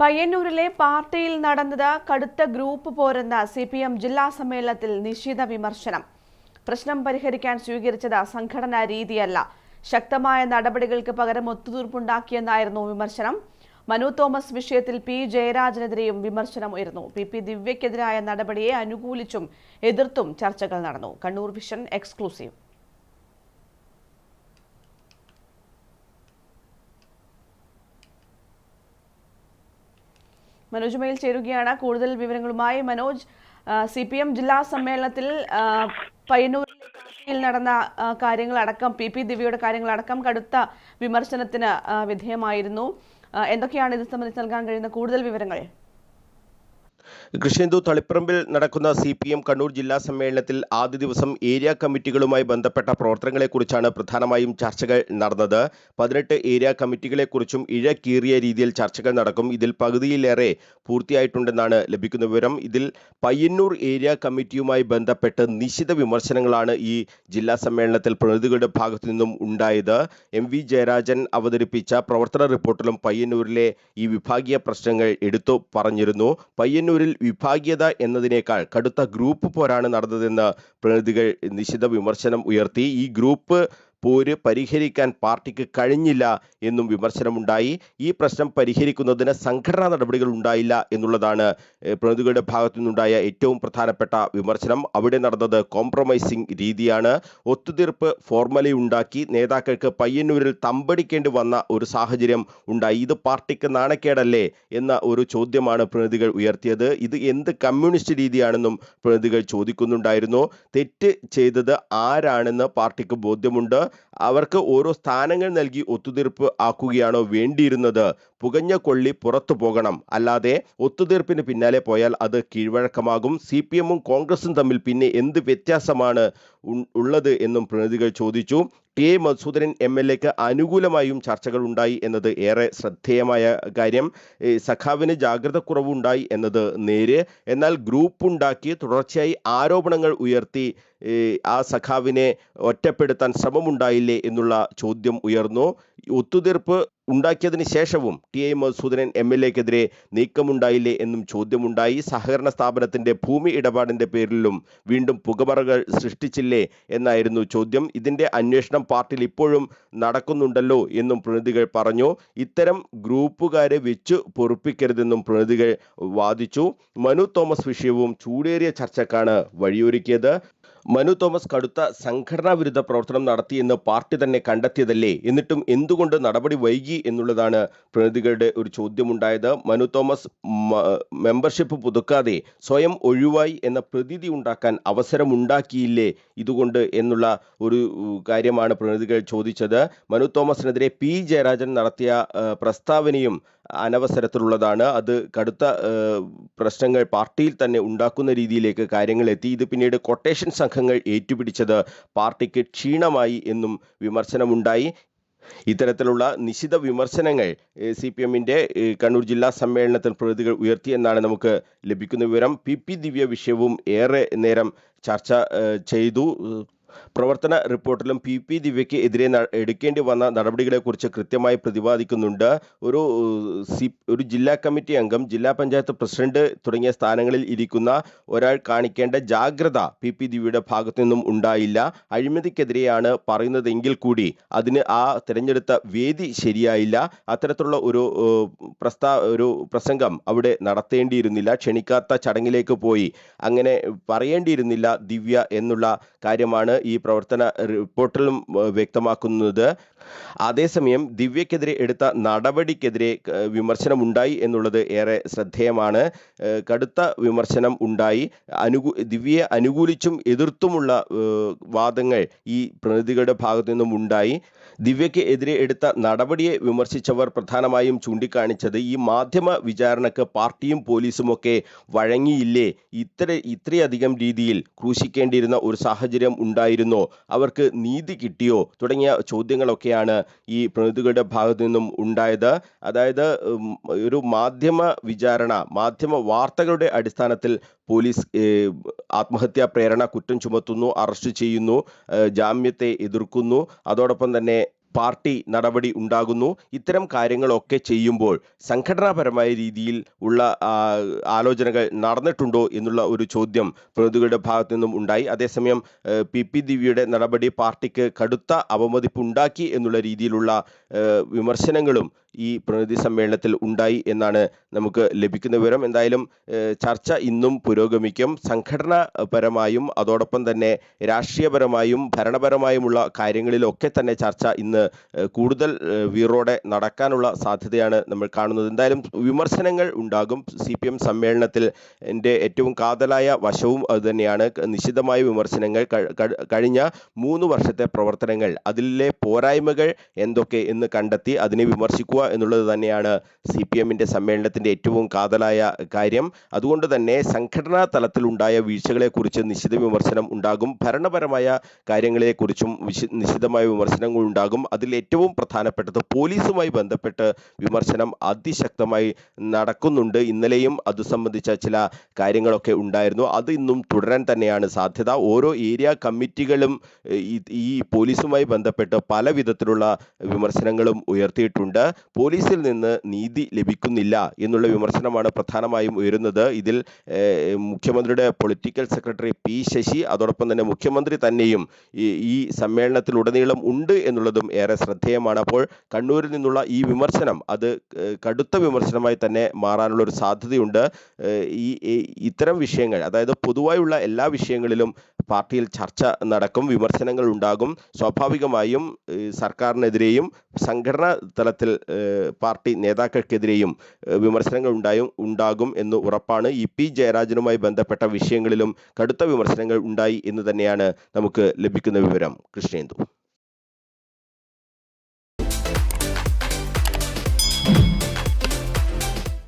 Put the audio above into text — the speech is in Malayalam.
പയ്യന്നൂരിലെ പാർട്ടിയിൽ നടന്നത് കടുത്ത ഗ്രൂപ്പ് പോരെന്ന സി പി എം ജില്ലാ സമ്മേളനത്തിൽ നിശിത വിമർശനം. പ്രശ്നം പരിഹരിക്കാൻ സ്വീകരിച്ചത് സംഘടനാ രീതിയല്ല. ശക്തമായ നടപടികൾക്ക് പകരം ഒത്തുതീർപ്പുണ്ടാക്കിയെന്നായിരുന്നു വിമർശനം. മനു തോമസ് വിഷയത്തിൽ പി ജയരാജനെതിരെയും വിമർശനം ഉയർന്നു. പി പി ദിവ്യക്കെതിരായ നടപടിയെ അനുകൂലിച്ചും എതിർത്തും ചർച്ചകൾ നടന്നു. Kannur vision exclusive. മനോജ് മേൽ ചേരുകയാണ്. കൂടുതൽ വിവരങ്ങളുമായി മനോജ് സി പി എം ജില്ലാ സമ്മേളനത്തിൽ പയ്യന്നൂരിൽ നടന്ന കാര്യങ്ങളടക്കം പി പി ദിവ്യയുടെ കാര്യങ്ങളടക്കം കടുത്ത വിമർശനത്തിന് വിധേയമായിരുന്നു. എന്തൊക്കെയാണ് ഇത് സംബന്ധിച്ച് നൽകാൻ കഴിയുന്ന കൂടുതൽ വിവരങ്ങൾ? കൃഷ്ണന്തു തളിപ്പറമ്പിൽ നടക്കുന്ന സി പി എം കണ്ണൂർ ജില്ലാ സമ്മേളനത്തിൽ ആദ്യ ദിവസം ഏരിയ കമ്മിറ്റികളുമായി ബന്ധപ്പെട്ട പ്രവർത്തനങ്ങളെക്കുറിച്ചാണ് പ്രധാനമായും ചർച്ചകൾ നടന്നത്. പതിനെട്ട് ഏരിയ കമ്മിറ്റികളെക്കുറിച്ചും ഇഴകീറിയ രീതിയിൽ ചർച്ചകൾ നടക്കും. ഇതിൽ പകുതിയിലേറെ പൂർത്തിയായിട്ടുണ്ടെന്നാണ് ലഭിക്കുന്ന വിവരം. ഇതിൽ പയ്യന്നൂർ ഏരിയ കമ്മിറ്റിയുമായി ബന്ധപ്പെട്ട് നിശിത വിമർശനങ്ങളാണ് ഈ ജില്ലാ സമ്മേളനത്തിൽ പ്രതിനിധികളുടെ ഭാഗത്തു നിന്നും ഉണ്ടായത്. എം വി ജയരാജൻ അവതരിപ്പിച്ച പ്രവർത്തന റിപ്പോർട്ടിലും പയ്യന്നൂരിലെ ഈ വിഭാഗീയ പ്രശ്നങ്ങൾ എടുത്തു പറഞ്ഞിരുന്നു. പയ്യന്നൂരിൽ വിഭാഗീയത എന്നതിനേക്കാൾ കടുത്ത ഗ്രൂപ്പ് പോരാണ് നടന്നതെന്ന് പ്രതിനിധികൾ നിശിത വിമർശനം ഉയർത്തി. ഈ ഗ്രൂപ്പ് പോര് പരിഹരിക്കാൻ പാർട്ടിക്ക് കഴിഞ്ഞില്ല എന്നും വിമർശനമുണ്ടായി. ഈ പ്രശ്നം പരിഹരിക്കുന്നതിന് സംഘടനാ നടപടികൾ ഉണ്ടായില്ല എന്നുള്ളതാണ് പ്രതികളുടെ ഭാഗത്തു നിന്നുണ്ടായ ഏറ്റവും പ്രധാനപ്പെട്ട വിമർശനം. അവിടെ നടന്നത് കോംപ്രമൈസിംഗ് രീതിയാണ്. ഒത്തുതീർപ്പ് ഫോർമലി ഉണ്ടാക്കി നേതാക്കൾക്ക് പയ്യന്നൂരിൽ തമ്പടിക്കേണ്ടി വന്ന ഒരു സാഹചര്യം ഉണ്ടായി. ഇത് പാർട്ടിക്ക് നാണക്കേടല്ലേ എന്ന ഒരു ചോദ്യമാണ് പ്രതിനിധികൾ ഉയർത്തിയത്. ഇത് എന്ത് കമ്മ്യൂണിസ്റ്റ് രീതിയാണെന്നും പ്രതിനിധികൾ ചോദിക്കുന്നുണ്ടായിരുന്നു. തെറ്റ് ചെയ്തത് ആരാണെന്ന് പാർട്ടിക്ക് ബോധ്യമുണ്ട്. അവർക്ക് ഓരോ സ്ഥാനങ്ങൾ നൽകി ഒത്തുതീർപ്പ് ആക്കുകയാണോ വേണ്ടിയിരുന്നത്? പുകഞ്ഞ കൊള്ളി പുറത്തു പോകണം. അല്ലാതെ ഒത്തുതീർപ്പിന് പിന്നാലെ പോയാൽ അത് കീഴ്വഴക്കമാകും. സി പി എമ്മും കോൺഗ്രസും തമ്മിൽ പിന്നെ എന്ത് വ്യത്യാസമാണ് ഉള്ളത് എന്നും പ്രതിനിധികൾ ചോദിച്ചു. T A Madhusoodanan M L എക്ക് അനുകൂലമായും ചർച്ചകൾ ഉണ്ടായി എന്നത് ഏറെ ശ്രദ്ധേയമായ കാര്യം. സഖാവിന് ജാഗ്രത കുറവുണ്ടായി എന്നത് നേര്. എന്നാൽ ഗ്രൂപ്പ് ഉണ്ടാക്കി തുടർച്ചയായി ആരോപണങ്ങൾ ഉയർത്തി ആ സഖാവിനെ ഒറ്റപ്പെടുത്താൻ ശ്രമമുണ്ടായില്ലേ എന്നുള്ള ചോദ്യം ഉയർന്നു. ഒത്തുതീർപ്പ് ഉണ്ടാക്കിയതിന് ശേഷവും T I Madhusoodanan M L എക്കെതിരെ നീക്കമുണ്ടായില്ലേ എന്നും ചോദ്യമുണ്ടായി. സഹകരണ സ്ഥാപനത്തിന്റെ ഭൂമി ഇടപാടിന്റെ പേരിലും വീണ്ടും പുകമറകൾ സൃഷ്ടിച്ചില്ലേ എന്നായിരുന്നു ചോദ്യം. ഇതിന്റെ അന്വേഷണം പാർട്ടിയിൽ ഇപ്പോഴും നടക്കുന്നുണ്ടല്ലോ എന്നും പ്രതിനിധികൾ പറഞ്ഞു. ഇത്തരം ഗ്രൂപ്പുകാരെ വെച്ച് പൊറുപ്പിക്കരുതെന്നും പ്രതിനിധികൾ വാദിച്ചു. മനു തോമസ് വിഷയവും ചൂടേറിയ ചർച്ചക്കാണ് വഴിയൊരുക്കിയത്. മനു തോമസ് കടുത്ത സംഘടനാ വിരുദ്ധ പ്രവർത്തനം നടത്തിയെന്ന് പാർട്ടി തന്നെ കണ്ടെത്തിയതല്ലേ? എന്നിട്ടും എന്തുകൊണ്ട് നടപടി വൈകി എന്നുള്ളതാണ് പ്രതിനിധികളുടെ ഒരു ചോദ്യമുണ്ടായത്. മനു തോമസ് മെമ്പർഷിപ്പ് പുതുക്കാതെ സ്വയം ഒഴിവായി എന്ന പ്രതീതി ഉണ്ടാക്കാൻ അവസരമുണ്ടാക്കിയില്ലേ ഇതുകൊണ്ട് എന്നുള്ള ഒരു കാര്യമാണ് പ്രതിനിധികൾ ചോദിച്ചത്. മനു തോമസിനെതിരെ പി ജയരാജൻ നടത്തിയ പ്രസ്താവനയും അനവസരത്തിലുള്ളതാണ്. അത് കടുത്ത പ്രശ്നങ്ങൾ പാർട്ടിയിൽ തന്നെ ഉണ്ടാക്കുന്ന രീതിയിലേക്ക് കാര്യങ്ങൾ എത്തി. ഇത് പിന്നീട് കൊട്ടേഷൻ സംഘങ്ങൾ ഏറ്റുപിടിച്ചത് പാർട്ടിക്ക് ക്ഷീണമായി എന്നും വിമർശനമുണ്ടായി. ഇത്തരത്തിലുള്ള നിശിത വിമർശനങ്ങൾ സി പി എമ്മിന്റെ കണ്ണൂർ ജില്ലാ സമ്മേളനത്തിൽ പ്രതികൾ ഉയർത്തിയെന്നാണ് നമുക്ക് ലഭിക്കുന്ന വിവരം. പി പി ദിവ്യ വിഷയവും ഏറെ നേരം ചർച്ച ചെയ്തു. പ്രവർത്തന റിപ്പോർട്ടിലും പി പി ദിവ്യയ്ക്ക് എതിരെ എടുക്കേണ്ടി വന്ന നടപടികളെക്കുറിച്ച് കൃത്യമായി പ്രതിപാദിക്കുന്നുണ്ട്. ഒരു സി ഒരു ജില്ലാ കമ്മിറ്റി അംഗം ജില്ലാ പഞ്ചായത്ത് പ്രസിഡന്റ് തുടങ്ങിയ സ്ഥാനങ്ങളിൽ ഇരിക്കുന്ന ഒരാൾ കാണിക്കേണ്ട ജാഗ്രത പി പി ദിവ്യയുടെ ഭാഗത്തു നിന്നും ഉണ്ടായില്ല. അഴിമതിക്കെതിരെയാണ് പറയുന്നതെങ്കിൽ കൂടി അതിന് ആ തിരഞ്ഞെടുത്ത വേദി ശരിയായില്ല. അത്തരത്തിലുള്ള ഒരു പ്രസ്താവ പ്രസ്താ ഒരു പ്രസംഗം അവിടെ നടത്തേണ്ടിയിരുന്നില്ല. ക്ഷണിക്കാത്ത ചടങ്ങിലേക്ക് പോയി. അങ്ങനെ പറയേണ്ടിയിരുന്നില്ല ദിവ്യ എന്നുള്ള കാര്യമാണ് ഈ പ്രവർത്തന റിപ്പോർട്ടിലും വ്യക്തമാക്കുന്നത്. അതേസമയം ദിവ്യക്കെതിരെ എടുത്ത നടപടിക്കെതിരെ വിമർശനമുണ്ടായി എന്നുള്ളത് ഏറെ ശ്രദ്ധേയമാണ്. കടുത്ത വിമർശനം ഉണ്ടായി. അനുകൂ ദിവ്യയെ അനുകൂലിച്ചും എതിർത്തുമുള്ള വാദങ്ങൾ ഈ പ്രതിനിധികളുടെ ഭാഗത്തു നിന്നും ഉണ്ടായി. ദിവ്യയ്ക്ക് എതിരെ എടുത്ത നടപടിയെ വിമർശിച്ചവർ പ്രധാനമായും ചൂണ്ടിക്കാണിച്ചത് ഈ മാധ്യമ വിചാരണക്ക് പാർട്ടിയും പോലീസും ഒക്കെ വഴങ്ങിയില്ലേ? ഇത്ര ഇത്രയധികം രീതിയിൽ ക്രൂശിക്കേണ്ടിയിരുന്ന ഒരു സാഹചര്യം ഉണ്ടായിരുന്നോ? അവർക്ക് നീതി കിട്ടിയോ? തുടങ്ങിയ ചോദ്യങ്ങളൊക്കെയാണ് ഈ പ്രതിനിധികളുടെ ഭാഗത്തു നിന്നും ഉണ്ടായത്. അതായത് ഒരു മാധ്യമ വിചാരണ മാധ്യമ വാർത്തകളുടെ അടിസ്ഥാനത്തിൽ പോലീസ് ആത്മഹത്യാ പ്രേരണ കുറ്റം ചുമത്തുന്നു അറസ്റ്റ് ചെയ്യുന്നു ജാമ്യത്തെ എതിർക്കുന്നു. അതോടൊപ്പം തന്നെ പാർട്ടി നടപടി ഉണ്ടാകുന്നു. ഇത്തരം കാര്യങ്ങളൊക്കെ ചെയ്യുമ്പോൾ സംഘടനാപരമായ രീതിയിൽ ഉള്ള ആലോചനകൾ നടന്നിട്ടുണ്ടോ എന്നുള്ള ഒരു ചോദ്യം പ്രതികളുടെ ഭാഗത്തു നിന്നും ഉണ്ടായി. അതേസമയം പി പി ദിവ്യയുടെ നടപടി പാർട്ടിക്ക് കടുത്ത അവമതിപ്പ് ഉണ്ടാക്കി എന്നുള്ള രീതിയിലുള്ള വിമർശനങ്ങളും ഈ പ്രതിനിധി സമ്മേളനത്തിൽ ഉണ്ടായി എന്നാണ് നമുക്ക് ലഭിക്കുന്ന വിവരം. എന്തായാലും ചർച്ച ഇന്നും പുരോഗമിക്കും. സംഘടനാപരമായും അതോടൊപ്പം തന്നെ രാഷ്ട്രീയപരമായും ഭരണപരമായുമുള്ള കാര്യങ്ങളിലൊക്കെ തന്നെ ചർച്ച ഇന്ന് കൂടുതൽ വീറോടെ നടക്കാനുള്ള സാധ്യതയാണ് നമ്മൾ കാണുന്നത്. എന്തായാലും വിമർശനങ്ങൾ ഉണ്ടാകും. സി പി എം സമ്മേളനത്തിൽ എന്റെ ഏറ്റവും കാതലായ വശവും അതുതന്നെയാണ് നിശിതമായ വിമർശനങ്ങൾ കഴിഞ്ഞ മൂന്ന് വർഷത്തെ പ്രവർത്തനങ്ങൾ അതിലെ പോരായ്മകൾ എന്തൊക്കെ എന്ന് കണ്ടെത്തി അതിനെ വിമർശിക്കുക എന്നുള്ളത് തന്നെയാണ് സി പി എമ്മിന്റെ സമ്മേളനത്തിന്റെ ഏറ്റവും കാതലായ കാര്യം. അതുകൊണ്ട് തന്നെ സംഘടനാ തലത്തിലുണ്ടായ വീഴ്ചകളെക്കുറിച്ച് നിശിത വിമർശനം ഉണ്ടാകും. ഭരണപരമായ കാര്യങ്ങളെക്കുറിച്ചും നിശിതമായ വിമർശനങ്ങൾ ഉണ്ടാകും. അതിൽ ഏറ്റവും പ്രധാനപ്പെട്ടത് പോലീസുമായി ബന്ധപ്പെട്ട് വിമർശനം അതിശക്തമായി നടക്കുന്നുണ്ട്. ഇന്നലെയും അത് സംബന്ധിച്ച ചില കാര്യങ്ങളൊക്കെ ഉണ്ടായിരുന്നു. അത് ഇന്നും തുടരാൻ തന്നെയാണ് സാധ്യത. ഓരോ ഏരിയ കമ്മിറ്റികളും ഈ പോലീസുമായി ബന്ധപ്പെട്ട് പല വിധത്തിലുള്ള വിമർശനങ്ങളും ഉയർത്തിയിട്ടുണ്ട്. പോലീസിൽ നിന്ന് നീതി ലഭിക്കുന്നില്ല എന്നുള്ള വിമർശനമാണ് പ്രധാനമായും ഉയരുന്നത്. ഇതിൽ മുഖ്യമന്ത്രിയുടെ പൊളിറ്റിക്കൽ സെക്രട്ടറി പി ശശി അതോടൊപ്പം തന്നെ മുഖ്യമന്ത്രി തന്നെയും ഈ സമ്മേളനത്തിലുടനീളം ഉണ്ട് എന്നുള്ളതും ഏറെ ശ്രദ്ധേയമാണ്. അപ്പോൾ കണ്ണൂരിൽ നിന്നുള്ള ഈ വിമർശനം അത് കടുത്ത വിമർശനമായി തന്നെ മാറാനുള്ള ഒരു സാധ്യതയുണ്ട് ഈ- ഇത്തരം വിഷയങ്ങൾ അതായത് പൊതുവായുള്ള എല്ലാ വിഷയങ്ങളിലും പാർട്ടിയിൽ ചർച്ച നടക്കും വിമർശനങ്ങൾ ഉണ്ടാകും. സ്വാഭാവികമായും സർക്കാരിനെതിരെയും സംഘടനാ തലത്തിൽ പാർട്ടി നേതാക്കൾക്കെതിരെയും വിമർശനങ്ങൾ ഉണ്ടായും ഉണ്ടാകും എന്ന് ഉറപ്പാണ്. ഇ പി ജയരാജനുമായി ബന്ധപ്പെട്ട വിഷയങ്ങളിലും കടുത്ത വിമർശനങ്ങൾ ഉണ്ടായി എന്ന് തന്നെയാണ് നമുക്ക് ലഭിക്കുന്ന വിവരം. കൃഷ്ണേന്ദു.